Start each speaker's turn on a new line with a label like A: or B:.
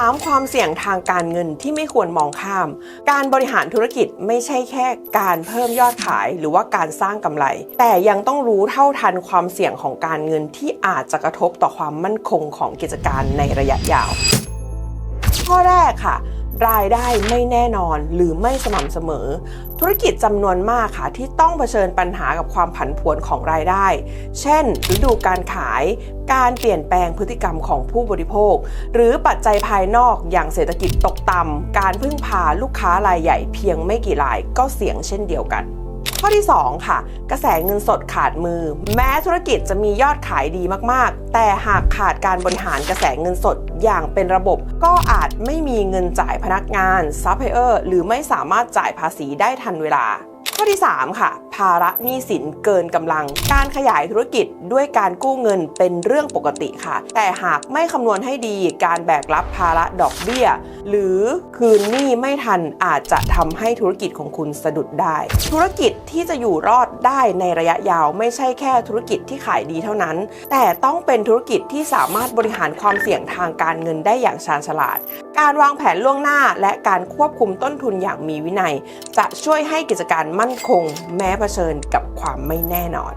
A: 3. ความเสี่ยงทางการเงินที่ไม่ควรมองข้าม การบริหารธุรกิจไม่ใช่แค่การเพิ่มยอดขายหรือว่าการสร้างกำไร แต่ยังต้องรู้เท่าทันความเสี่ยงของการเงินที่อาจจะกระทบต่อความมั่นคงของกิจการในระยะยาว ข้อแรกค่ะ รายได้ไม่แน่นอนหรือไม่สม่ำเสมอ ธุรกิจจำนวนมากค่ะ ที่ต้องเผชิญปัญหากับความผันผวนของรายได้ เช่นฤดูการขาย การเปลี่ยนแปลงพฤติกรรมของผู้บริโภค หรือปัจจัยภายนอกอย่างเศรษฐกิจตกต่ำการพึ่งพาลูกค้ารายใหญ่เพียงไม่กี่รายก็เสี่ยงเช่นเดียวกัน ข้อที่ 2 ค่ะ กระแสเงินสดขาดมือ แม้ธุรกิจจะมียอดขายดีมากๆ แต่หากขาดการบริหารกระแสเงินสดอย่างเป็นระบบ ก็อาจไม่มีเงินจ่ายพนักงานซัพพลายเออร์หรือไม่สามารถจ่ายภาษีได้ทันเวลา ข้อที่ 3 ค่ะภาระหนี้สินเกินกำลัง การขยายธุรกิจด้วยการกู้เงินเป็นเรื่องปกติค่ะ แต่หากไม่คำนวณให้ดีการแบกรับภาระดอกเบี้ย หรือคืนหนี้ไม่ทันอาจจะทำให้ธุรกิจของคุณสะดุดได้ ธุรกิจที่จะอยู่รอดได้ในระยะยาวไม่ใช่แค่ธุรกิจที่ขายดีเท่านั้น แต่ต้องเป็นธุรกิจที่สามารถบริหารความเสี่ยงทางการเงินได้อย่างชาญฉลาด การวางแผนล่วงหน้าและการควบคุมต้นทุนอย่างมีวินัย จะช่วยให้กิจการมั่นคง แม้เผชิญกับความไม่แน่นอน